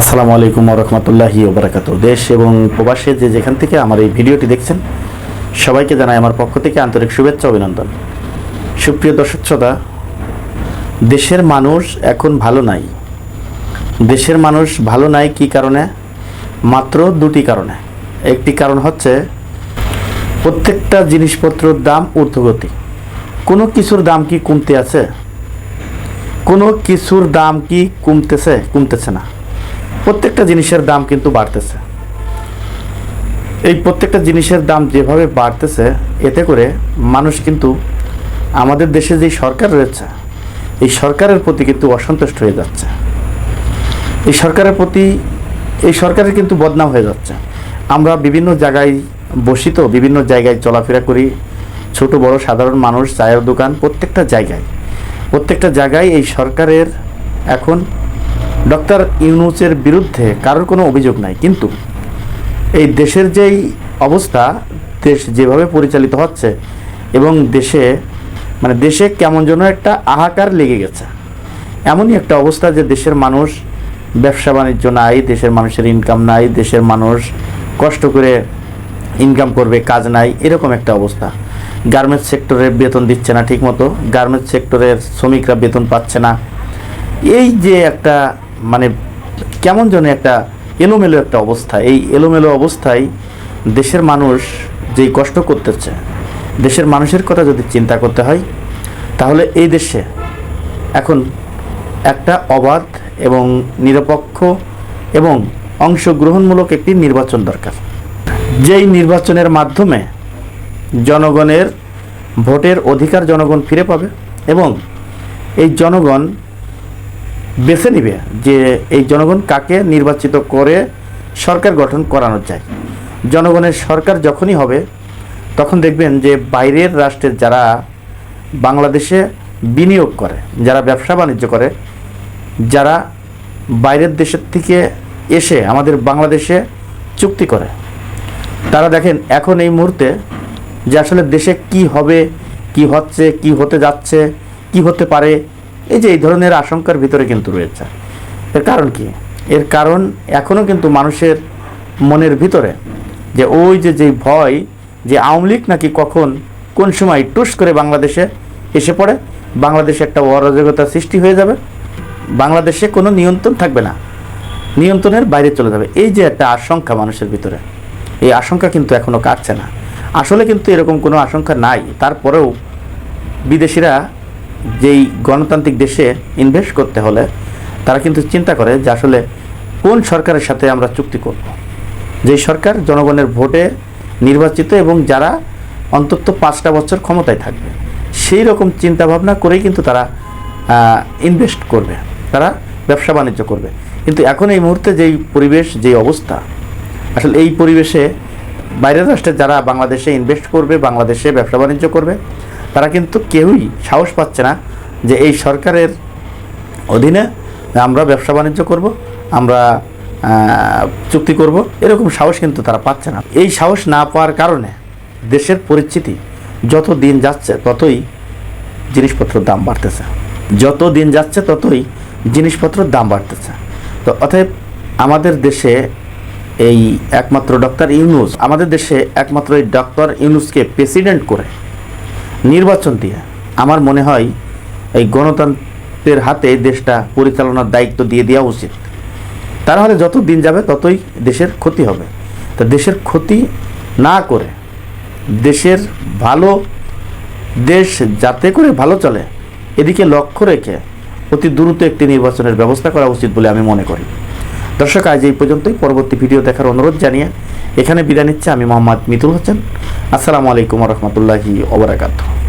আসসালামু আলাইকুম রহমতুল্লাহি ওবরাকাত দেশ এবং প্রবাসে যে যেখান থেকে আমার এই ভিডিওটি দেখছেন, সবাইকে জানাই আমার পক্ষ থেকে আন্তরিক শুভেচ্ছা অভিনন্দন। সুপ্রিয় দর্শক শ্রোতা, দেশের মানুষ এখন ভালো নাই। দেশের মানুষ ভালো নাই কি কারণে? মাত্র দুটি কারণে। একটি কারণ হচ্ছে, প্রত্যেকটা জিনিসপত্রের দাম ঊর্ধ্বগতি। কোনো কিছুর দাম কি কমতে আছে? কোনো কিছুর দাম কি কমতেছে কমতেছে না। প্রত্যেকটা জিনিসের দাম কিন্তু বাড়তেছে। এই প্রত্যেকটা জিনিসের দাম যেভাবে বাড়তেছে, এতে করে মানুষ কিন্তু আমাদের দেশে যে সরকার রয়েছে, এই সরকারের প্রতি কিন্তু অসন্তুষ্ট হয়ে যাচ্ছে। এই সরকারের প্রতি, এই সরকারের কিন্তু বদনাম হয়ে যাচ্ছে। আমরা বিভিন্ন জায়গায় বসি তো, বিভিন্ন জায়গায় চলাফেরা করি। ছোট, বড়, সাধারণ মানুষ, চায়ের দোকান, প্রত্যেকটা জায়গায়। প্রত্যেকটা জায়গায় এই সরকারের এখন ডক্টর ইউনুসের বিরুদ্ধে কারোর কোনো অভিযোগ নাই। কিন্তু এই দেশের যেই অবস্থা, দেশ যেভাবে পরিচালিত হচ্ছে এবং দেশে মানে দেশে কেমন যেন একটা আহাকার লেগে গেছে। এমনই একটা অবস্থা যে দেশের মানুষ ব্যবসা বাণিজ্য নাই, দেশের মানুষের ইনকাম নাই, দেশের মানুষ কষ্ট করে ইনকাম করবে, কাজ নাই, এরকম একটা অবস্থা। গার্মেন্টস সেক্টরে বেতন দিচ্ছে না ঠিকমতো গার্মেন্টস সেক্টরের শ্রমিকরা বেতন পাচ্ছে না। এই যে একটা মানে কেমন যেন একটা এলোমেলো একটা অবস্থা। এই এলোমেলো অবস্থায় দেশের মানুষ যেই কষ্ট করতেছে, দেশের মানুষের কথা যদি চিন্তা করতে হয়, তাহলে এই দেশে এখন একটা অবাধ এবং নিরপেক্ষ এবং অংশগ্রহণমূলক একটি নির্বাচন দরকার। যেই নির্বাচনের মাধ্যমে জনগণের ভোটের অধিকার জনগণ ফিরে পাবে এবং এই জনগণ বেছে নিবে যে এই জনগণ কাকে নির্বাচিত করে সরকার গঠন করানো যায়। জনগণের সরকার যখনই হবে, তখন দেখবেন যে বাইরের রাষ্ট্রের যারা বাংলাদেশে বিনিয়োগ করে, যারা ব্যবসা বাণিজ্য করে, যারা বাইরের দেশের থেকে এসে আমাদের বাংলাদেশে চুক্তি করে, তারা দেখেন এখন এই মুহূর্তে যে আসলে দেশে কি হবে, কি হচ্ছে, কি হতে যাচ্ছে, কি হতে পারে এই যে এই ধরনের আশঙ্কার ভিতরে কিন্তু রয়েছে। এর কারণ কি? এর কারণ এখনও কিন্তু মানুষের মনের ভিতরে যে ওই যে যেই ভয়, যে আওয়ামী লীগ নাকি কখন কোন সময় টুস করে বাংলাদেশে এসে পড়ে, বাংলাদেশে একটা অরাজকতা সৃষ্টি হয়ে যাবে, বাংলাদেশে কোনো নিয়ন্ত্রণ থাকবে না, নিয়ন্ত্রণের বাইরে চলে যাবে। এই যে একটা আশঙ্কা মানুষের ভিতরে, এই আশঙ্কা কিন্তু এখনও কাটছে না। আসলে কিন্তু এরকম কোনো আশঙ্কা নাই। তারপরেও বিদেশিরা যেই গণতান্ত্রিক দেশে ইনভেস্ট করতে হলে তারা কিন্তু চিন্তা করে যে আসলে কোন সরকারের সাথে আমরা চুক্তি করব। যেই সরকার জনগণের ভোটে নির্বাচিত এবং যারা অন্তত পাঁচটা বছর ক্ষমতায় থাকবে, সেই রকম চিন্তাভাবনা করেই কিন্তু তারা ইনভেস্ট করবে। তারা ব্যবসা বাণিজ্য করবে। কিন্তু এখন এই মুহূর্তে যেই পরিবেশ, যেই অবস্থা, আসলে এই পরিবেশে বাইরের রাষ্ট্রে যারা বাংলাদেশে ইনভেস্ট করবে, বাংলাদেশে ব্যবসা বাণিজ্য করবে তারা কিন্তু কেউই সাহস পাচ্ছে না যে এই সরকারের অধীনে আমরা ব্যবসা বাণিজ্য করব, আমরা চুক্তি করব। এরকম সাহস কিন্তু তারা পাচ্ছে না। এই সাহস না পাওয়ার কারণে দেশের পরিস্থিতি যত দিন যাচ্ছে ততই জিনিসপত্রের দাম বাড়তেছে। যত দিন যাচ্ছে ততই জিনিসপত্রের দাম বাড়তেছে। তো অতএব আমাদের দেশে এই একমাত্র ডক্টর ইউনুস, আমাদের দেশে একমাত্র এই ডক্টর ইউনুসকে প্রেসিডেন্ট করে নির্বাচন দিয়ে। আমার মনে হয় এই গণতন্ত্রের হাতে দেশটা পরিচালনার দায়িত্ব দিয়ে দেওয়া উচিত। তা নাহলে যত দিন যাবে ততই দেশের ক্ষতি হবে। তা দেশের ক্ষতি না করে দেশের ভালো দেশ যাতে করে ভালো চলে, এদিকে লক্ষ্য রেখে অতি দ্রুত একটি নির্বাচনের ব্যবস্থা করা উচিত বলে আমি মনে করি। দর্শক, আজ এই পর্যন্তই। পরবর্তী ভিডিও দেখার অনুরোধ জানিয়ে এখানে বিদায় নিচ্ছে আমি মোহাম্মদ মিতুল হোসেন। আসসালামু আলাইকুম রহমতুল্লাহি ওবরাকাতু